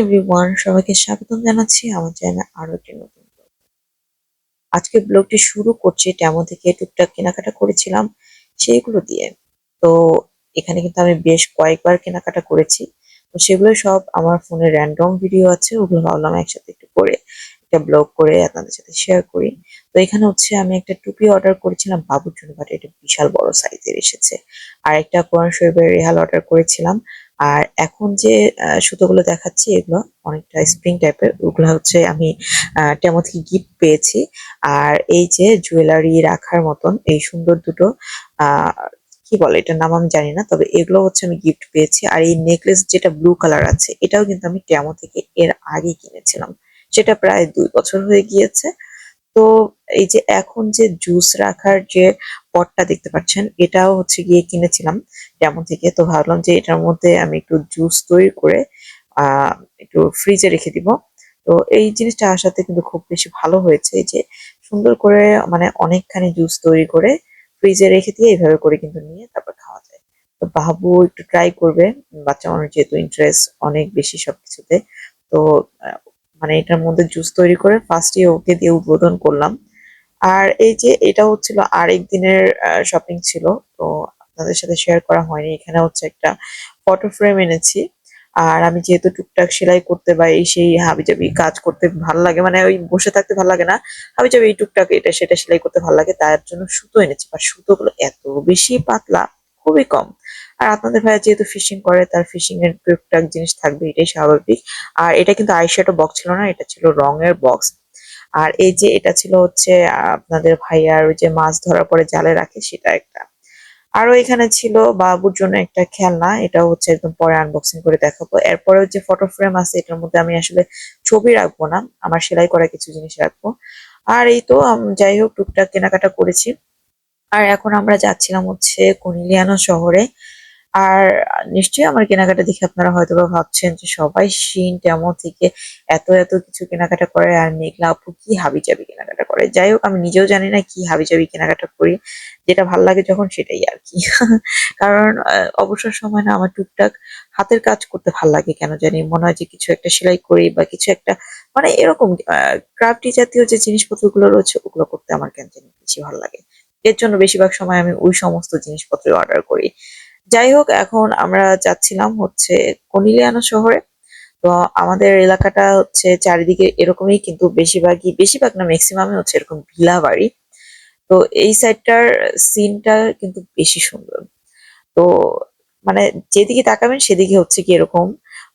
Everyone সবাইকে স্বাগতম জানাচ্ছি। আমার চ্যানেলে আরও একটি নতুন ব্লগ আজকে ব্লগটি শুরু করছি তেমন থেকে টুকটাক কেনাকাটা করেছিলাম সেইগুলো দিয়ে। তো এখানে কিন্তু আমি বেশ কয়েকবার কেনাকাটা করেছি। তো সেগুলো সব আমার ফোনে র্যান্ডম ভিডিও আছে, ওগুলো ভাবলাম একসাথে একটু করে একটা ব্লগ করে আপনাদের সাথে শেয়ার করি। তো এখানে হচ্ছে আমি একটা টুপি অর্ডার করেছিলাম, বাবুর জন্য বাট এটা বিশাল বড় সাইজের এসেছে। আর একটা কোরআন শরীফের রেহাল অর্ডার করেছিলাম। আর এখন যে সুতোগুলো দেখাচ্ছি, এগুলো অনেকটা স্প্রিং টাইপের ওগুলো হচ্ছে আমি টেমো থেকে গিফট পেয়েছি। আর এই যে জুয়েলারি রাখার মতন, এই সুন্দর দুটো কি বলে এটার নাম আমি জানি না, তবে এগুলো হচ্ছে আমি গিফট পেয়েছি। আর এই নেকলেস যেটা ব্লু কালার আছে, এটাও কিন্তু আমি টেমো থেকে এর আগে কিনেছিলাম। সেটা প্রায় দুই বছর হয়ে গিয়েছে। তো এই যে এখন যে জুস রাখার যে পটটা দেখতে পাচ্ছেন, এটাও হচ্ছে গিয়ে কিনেছিলাম যেমন থেকে। তো ভাবলাম যে এটার মধ্যে আমি একটু জুস তৈরি করে একটু ফ্রিজে রেখে দিব। তো এই জিনিসটা আসাতে কিন্তু খুব বেশি ভালো হয়েছে যে সুন্দর করে মানে অনেকখানি জুস তৈরি করে ফ্রিজে রেখে দিয়ে এইভাবে করে কিন্তু নিয়ে তারপর খাওয়া যায়। তো বাবু একটু ট্রাই করবে, বাচ্চা মানুষ যেহেতু ইন্টারেস্ট অনেক বেশি সবকিছুতে। তো মানে এটার মধ্যে জুস তৈরি করে ফার্স্টে ওকে দিয়ে উদ্বোধন করলাম। আর এই যে এটা হচ্ছিল আরেক দিনের শপিং ছিল, তো আপনাদের সাথে শেয়ার করা হয়নি। এখানে হচ্ছে একটা ফটো ফ্রেম এনেছি। আর আমি যেহেতু টুকটাক সেলাই করতে বা এই সেই হাবিজাবি কাজ করতে ভালো লাগে মানে ওই বসে থাকতে ভালো লাগে না, হাবিজাবি এই টুকটাক এটা সেটা সেলাই করতে ভালো লাগে, তার জন্য সুতো এনেছি। আর সুতোগুলো এত বেশি পাতলা, খুবই কম। আর আপনাদের ভাইয়া যেহেতু ফিশিং করে, তার ফিশিং এর টুকটাক জিনিস থাকবে, এটাই স্বাভাবিক। আর এটা কিন্তু আইশ্যাডো বক্স ছিল না, এটা ছিল রঙের বক্স আর এই যে এটা ছিল হচ্ছে, আপনাদের ভাইয়ার ওই যে মাছ ধরার পরে জালে রাখে, সেটা একটা। আরও এখানে ছিল বাবুর জন্য একটা খেলনা এটা হচ্ছে একদম পরে আনবক্সিং করে দেখাবো। এরপরে যে ফটো ফ্রেম আছে, এটার মধ্যে আমি আসলে ছবি রাখব না, আমার সেলাই করা কিছু জিনিস রাখব। আর এই তো যাই হোক, টুকটাক কেনাকাটা করেছি। আর এখন আমরা যাচ্ছিলাম হচ্ছে কুনিলিয়ানো শহরে। আর নিশ্চয়ই আমার কেনাকাটা দেখে আপনারা হয়তো বা ভাবছেন যে সবাই শিন টেমো থেকে এত এত কিছু কেনাকাটা করে আর মেঘলা আপু কি হাবিজাবি কেনাকাটা করে? যাই হোক, আমি নিজেও জানি না কি হাবিজাবি কেনাকাটা করি। যেটা ভালো লাগে যখন সেটাই আর কি। কারণ অবসর সময় না আমার টুকটাক হাতের কাজ করতে ভালো লাগে কেন জানি? মনে হয় যে কিছু একটা সেলাই করি বা কিছু একটা মানে এরকম ক্রাফটি জাতীয় যে জিনিসপত্রগুলো রয়েছে ওগুলো করতে আমার কেন জানি বেশি ভালো লাগে। এর জন্য বেশিরভাগ সময় আমি ওই সমস্ত জিনিসপত্র অর্ডার করি। যাই হোক এখন আমরা যাচ্ছিলাম হচ্ছে কনিলিয়ানো শহরে। তো আমাদের এলাকাটা হচ্ছে চারিদিকে এরকমই কিন্তু বেশিরভাগই, বেশিরভাগ না ম্যাক্সিমামই হচ্ছে এরকম ভিলা বাড়ি তো এই সাইডটার সিনটা কিন্তু বেশি সুন্দর। তো মানে যেদিকে তাকাবেন সেদিকে হচ্ছে কি এরকম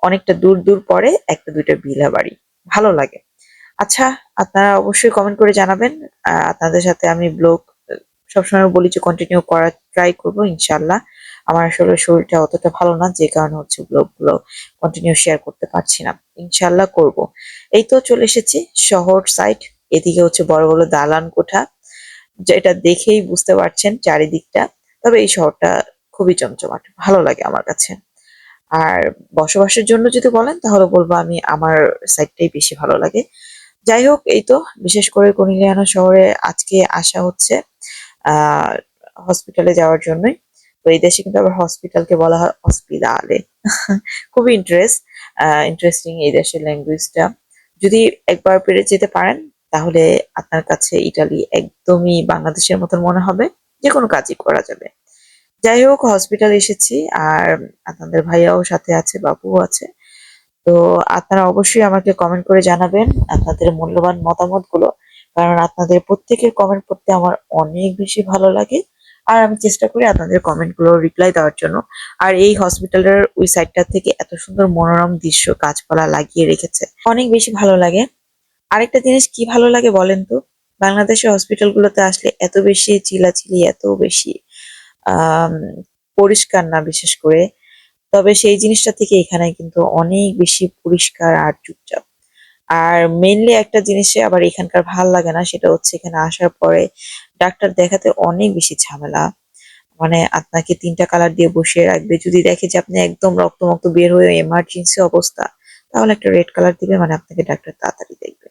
অনেকটা দূর দূর পরে একটা দুইটা ভিলা বাড়ি ভালো লাগে। আচ্ছা আপনারা অবশ্যই কমেন্ট করে জানাবেন। আপনাদের সাথে আমি ব্লগ সবসময় বলি যে কন্টিনিউ করার ট্রাই করব ইনশাল্লাহ আমার আসলে শরীরটা অতটা ভালো না, যে কারণে হচ্ছে ব্লগগুলো কন্টিনিউ শেয়ার করতে পারছি না। ইনশাল্লাহ করব। এই তো চলে এসেছি শহর সাইড এদিকে হচ্ছে বড় বড় দালান কোঠা যেটা দেখেই বুঝতে পারছেন চারিদিকটা। তবে এই শহরটা খুবই চমচমাট ভালো লাগে আমার কাছে। আর বসবাসের জন্য যদি বলেন, তাহলে বলব আমি আমার সাইডটাই বেশি ভালো লাগে। যাই হোক, এই তো বিশেষ করে কনিলিয়ানা শহরে আজকে আসা হচ্ছে, আহ হসপিটালে যাওয়ার জন্যই। তো এই দেশে কিন্তু আবার হসপিটালকে বলা হয় হসপিটালে খুবই ইন্টারেস্ট ইন্টারেস্টিং এই দেশের ল্যাঙ্গুয়েজটা যদি একবার পেরে যেতে পারেন, তাহলে আপনার কাছে ইটালি একদমই বাংলাদেশের মতন মনে হবে যে কোনো কাজই করা যাবে। যাই হোক হসপিটাল এসেছি, আর আপনাদের ভাইয়াও সাথে আছে, বাবুও আছে। তো আপনারা অবশ্যই আমাকে কমেন্ট করে জানাবেন আপনাদের মূল্যবান মতামতগুলো কারণ আপনাদের প্রত্যেকের কমেন্ট পড়তে আমার অনেক বেশি ভালো লাগে। আর আমি চেষ্টা করি আপনাদের কমেন্টগুলো রিপ্লাই দেওয়ার জন্য। আর এই হসপিটালের ওই সাইডটা থেকে এত সুন্দর মনোরম দৃশ্য গাছপালা লাগিয়ে রেখেছে। অনেক বেশি ভালো লাগে। আরেকটা জিনিস কি ভালো লাগে বলেন তো? বাংলাদেশের হসপিটাল গুলোতে আসলে এত বেশি চিলাচিলি, এত বেশি পরিষ্কার না বিশেষ করে। তবে সেই জিনিসটা থেকে এখানে কিন্তু অনেক বেশি পরিষ্কার আর চুপচাপ। আর মেইনলি একটা জিনিসে আবার এখানকার ভালো লাগে না, সেটা হচ্ছে এখানে আসার পরে ডাক্তার দেখাতে অনেক বেশি ঝামেলা। মানে আপনাকে তিনটা কালার দিয়ে বসিয়ে রাখবে। যদি দেখে যে আপনি একদম রক্তমক্ত বের হয়ে এমার্জেন্সি অবস্থা, তাহলে একটা রেড কালার দিবে মানে আপনাকে ডাক্তার তাড়াতাড়ি দেখবে।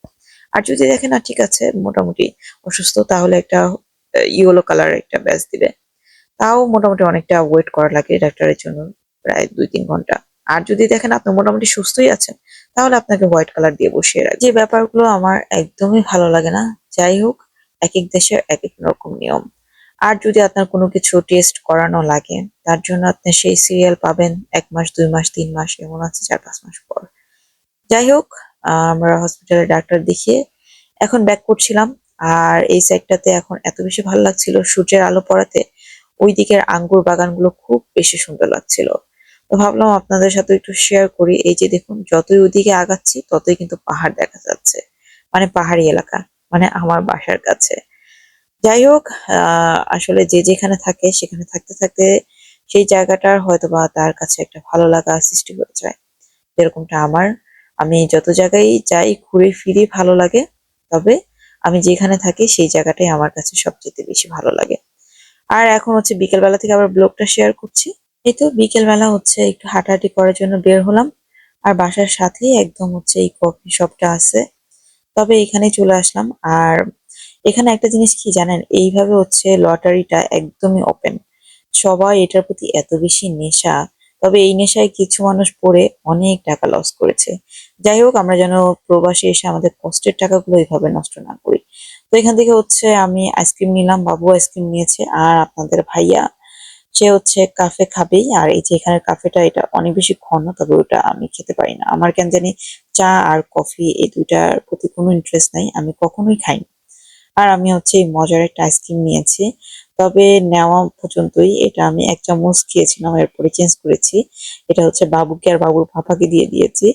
আর যদি দেখে না, ঠিক আছে, মোটামুটি অসুস্থ, তাহলে একটা ইয়েলো কালার একটা ব্যাচ দিবে। তাও মোটামুটি অনেকটা ওয়েট করা লাগে ডাক্তারের জন্য, প্রায় দুই তিন ঘণ্টা। আর যদি দেখেন আপনি মোটামুটি সুস্থই আছেন, তাহলে আপনাকে হোয়াইট কালার দিয়ে বসিয়ে রাখবে যে ব্যাপারগুলো আমার একদমই ভালো লাগে না, যাই হোক এক এক দেশের এক এক রকম নিয়ম। আর যদি আপনার কোনো কিছু টেস্ট করানো লাগে, তার জন্য আপনি সেই সিরিয়াল পাবেন এক মাস, দুই মাস, তিন মাস, এমন আছে চার, পাঁচ মাস পর। যাই হোক, আমরা হসপিটালে ডাক্তার দেখিয়ে এখন ব্যাক করছিলাম। আর এই সাইডটাতে এখন এত বেশি ভালো লাগছিল, সূর্যের আলো পড়াতে ওই দিকের আঙ্গুর বাগানগুলো খুব বেশি সুন্দর লাগছিল। তো ভাবলাম আপনাদের সাথে একটু শেয়ার করি। এই যে দেখুন, যতই ওইদিকে আগাচ্ছি, ততই কিন্তু পাহাড় দেখা যাচ্ছে। মানে পাহাড়ি এলাকা। মানে আমার বাসার কাছে। যাই হোক আসলে যে যেখানে থাকে, সেখানে থাকতে থাকতে সেই জায়গাটার হয়তো বা তার কাছে একটা ভালো লাগা সৃষ্টি হয়ে যায়। যেরকমটা আমার। আমি যত জায়গায় যাই ঘুরে ফিরে ভালো লাগে, তবে আমি যেখানে থাকি সেই জায়গাটাই আমার কাছে সবচেয়ে বেশি ভালো লাগে। আর এখন হচ্ছে বিকেলবেলা থেকে আবার ব্লগটা শেয়ার করছি। এই তো বিকেলবেলা হচ্ছে একটু হাঁটাহাঁটি করার জন্য বের হলাম। আর বাসার সাথেই একদম হচ্ছে এই কফি শপটা আছে। তবে এখানে চলে আসলাম। আর এখানে একটা জিনিস কি জানেন? এইভাবে হচ্ছে লটারিটা একদমই ওপেন সবাই এটার প্রতি এত বেশি নেশা, তবে এই নেশায় কিছু মানুষ পড়ে অনেক টাকা লস করেছে। যাই হোক, আমরা যেন প্রবাসে এসে আমাদের কষ্টের টাকাগুলো এইভাবে নষ্ট না করি। তো এখান থেকে হচ্ছে আমি আইসক্রিম নিলাম, বাবু আইসক্রিম নিয়েছে, আর আপনাদের ভাইয়া সে হচ্ছে কাফে খাবেই, আর এই যে এখানের কাফেটা এটা অনেক বেশি ঘন, তবে ওটা আমি খেতে পারি না। আমার কেন জানি চা আর কফি এই দুইটার প্রতি কোনো ইন্টারেস্ট নাই, আমি কখনোই খাই না আর আমি হচ্ছে এই মজার একটা আইসক্রিম নিয়েছি, তবে নেওয়া পর্যন্তই এটা আমি এক চামচ খেয়েছিলাম, এরপরে চেঞ্জ করেছি। এটা হচ্ছে বাবুকে আর বাবুর পাপাকে দিয়ে দিয়েছি।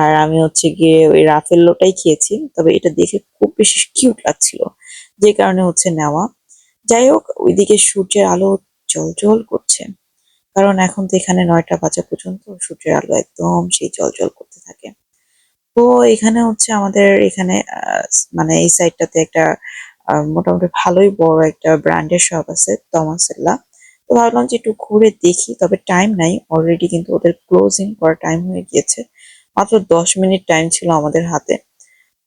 আর আমি হচ্ছে গিয়ে ওই রাফেল্লোটাই খেয়েছি, তবে এটা দেখে খুব বেশি কিউট লাগছিল, যে কারণে হচ্ছে নেওয়া। যাই হোক, ওইদিকে সূর্যের আলো জল করছে। কারণ এখন তো এখানে নয়টা বাজা পর্যন্ত, সূর্যের আলো একদম সেই জল করতে থাকে। তো এখানে হচ্ছে আমাদের এখানে মানে এই সাইডটাতে একটা মোটামুটি ভালোই বড় একটা ব্র্যান্ডের শপ আছে তমাসেল্লা তো ভাবলাম যে একটু ঘুরে দেখি, তবে টাইম নাই। অলরেডি কিন্তু ওদের ক্লোজিং করার টাইম হয়ে গিয়েছে। মাত্র দশ মিনিট টাইম ছিল আমাদের হাতে।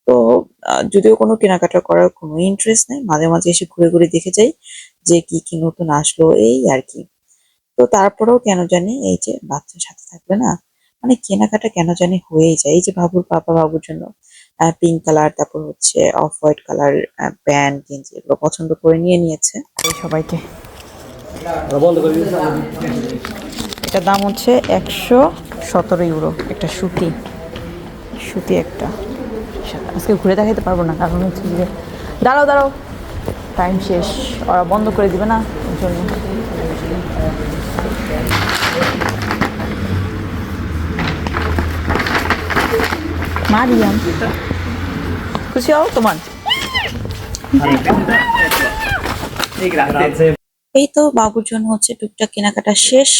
তো যদিও কোনো কেনাকাটা করার কোনো ইন্টারেস্ট নেই, মাঝে মাঝে এসে ঘুরে ঘুরে দেখে যাই। যে কি কি নতুন আসলো এই আর কি। তো তারপরেও কেন জানি এই যে বাচ্চার সাথে থাকবে না মানে কেনাকাটা কেন জানি হয়েই যায়। এই যে বাবুর পাপা বাবুর জন্য পিঙ্ক কালার তারপর হচ্ছে অফ হোয়াইট কালার প্যান্ট গেঞ্জি এগুলো পছন্দ করে নিয়ে নিয়েছে। এই সবাইকে। বন্ধ এটার দাম হচ্ছে একশো সতেরো ইউরো একটা সুতি। সুতি একটা। আজকে ঘুরে দেখাইতে পারব না কারণ হচ্ছে যে দাঁড়াও দাঁড়াও। টাইম শেষ। ওরা বন্ধ করে দিবে না, ওর জন্য। মারিয়াম, খুশি হও তোমার? এই তো বাবুর জন্য হচ্ছে টুকটাক কেনাকাটা শেষ।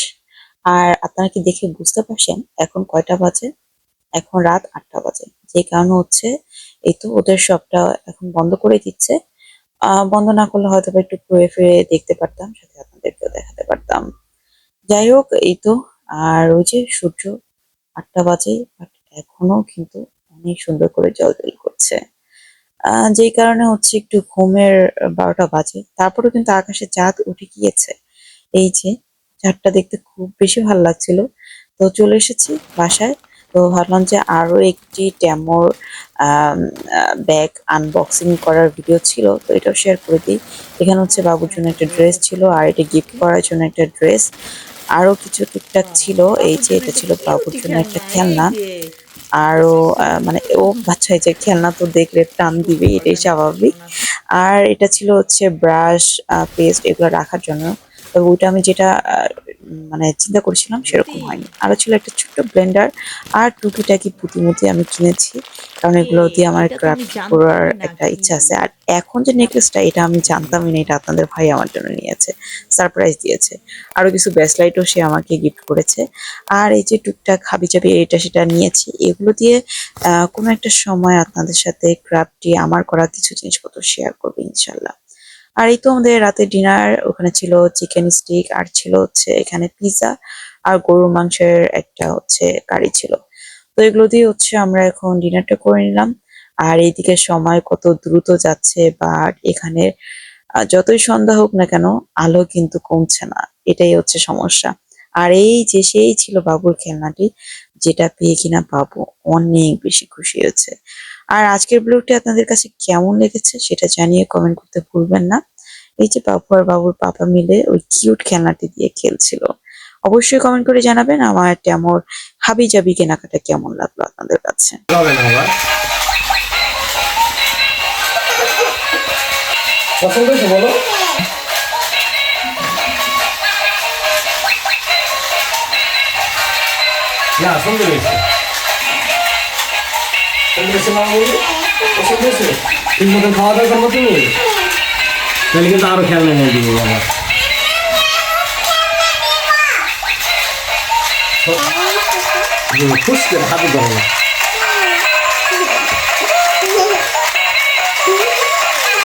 আর আপনারা কি দেখে বুঝতে পারছেন, এখন কয়টা বাজে? এখন রাত আটটা বাজে। যে কারণে হচ্ছে, এই তো ওদের শপটা এখন বন্ধ করে দিচ্ছে। বন্ধ না করলে হয়তো একটু ঘুরে ফিরে দেখতে পারতাম, সাথে আপনাদেরকেও দেখাতে পারতাম। যাই হোক, এই তো, আর ওই যে সূর্য, আটটা বাজে বাট এখনও কিন্তু অনেক সুন্দর করে জল জল করছে। যেই কারণে হচ্ছে একটু ঘুমের বারোটা বাজে, তারপরেও কিন্তু আকাশে চাঁদ উঠে গিয়েছে। এই যে, চাঁদটা দেখতে খুব বেশি ভালো লাগছিল। তো চলে এসেছি বাসায়। তো ভাবলাম যে আরও একটি ট্যামোর ব্যাগ আনবক্সিং করার ভিডিও ছিল, তো এটাও শেয়ার করে দিই। এখানে হচ্ছে বাবুর জন্য একটা ড্রেস ছিল, আর এটা গিফট করার জন্য একটা ড্রেস আরও কিছু টুকটাক ছিল, এই যে এটা ছিল বাবুর জন্য একটা খেলনা। আরও মানে ও বাচ্চা যে খেলনা তো দেখলে টান দিবে এটাই স্বাভাবিক। আর এটা ছিল হচ্ছে ব্রাশ পেস্ট এগুলো রাখার জন্য। তবে ওইটা আমি যেটা মানে চিন্তা করেছিলাম সেরকম হয়নি। আরও ছিল একটা ছোট্ট ব্লেন্ডার আর টুকিটাকি পুঁতিমুতি আমি কিনেছি। কারণ এগুলো দিয়ে আমার ক্রাফট করার একটা ইচ্ছা আছে। আর এখন যে নেকলেসটা এটা আমি জানতামই না এটা আপনাদের ভাই আমার জন্য নিয়েছে। সারপ্রাইজ দিয়েছে। আরও কিছু ব্যাসলাইটও সে আমাকে গিফট করেছে। আর এই যে টুকটাক হাবি চাবি এটা সেটা নিয়েছি। এগুলো দিয়ে আহ, কোনো একটা সময় আপনাদের সাথে ক্রাফটি আমার করা কিছু জিনিসপত্র শেয়ার করবে ইনশাল্লাহ। আর এই তো আমাদের রাতে ডিনার ওখানে ছিল চিকেন স্টিক আর ছিল হচ্ছে এখানে পিৎজা আর গরুর মাংসের একটা হচ্ছে কারি ছিল। তো এগুলো দিয়ে হচ্ছে আমরা এখন ডিনারটা করে নিলাম। আর এইদিকে সময় কত দ্রুত যাচ্ছে বা এখানে যতই সন্ধ্যা হোক না কেন, আলো কিন্তু কমছে না। এটাই হচ্ছে সমস্যা। আর এই যে সেই ছিল বাবুর খেলনাটি, যেটা পেয়ে কিনা বাবু অনেক বেশি খুশি হয়েছে। আর আজকের ব্লগটি আপনাদের কাছে কেমন লেগেছে সেটা জানিয়ে কমেন্ট করতে ভুলবেন না। এই যে বাবু আর বাবুর পাপা মিলে ওই কিউট খেলনাটি দিয়ে খেলছিল। অবশ্যই কমেন্ট করে জানাবেন আমার তেমন হাবি জাবি কেনাকাটা কেমন লাগল আপনাদের কাছে। না সুন্দর হয়েছে। হয়েছে মা বলি পছন্দ হয়েছে ঠিক মতন খাওয়া দাওয়া করব তুমি? তাহলে কিন্তু আরও খেলনা নিয়ে দিব বাবা। খুশকে ধরো না।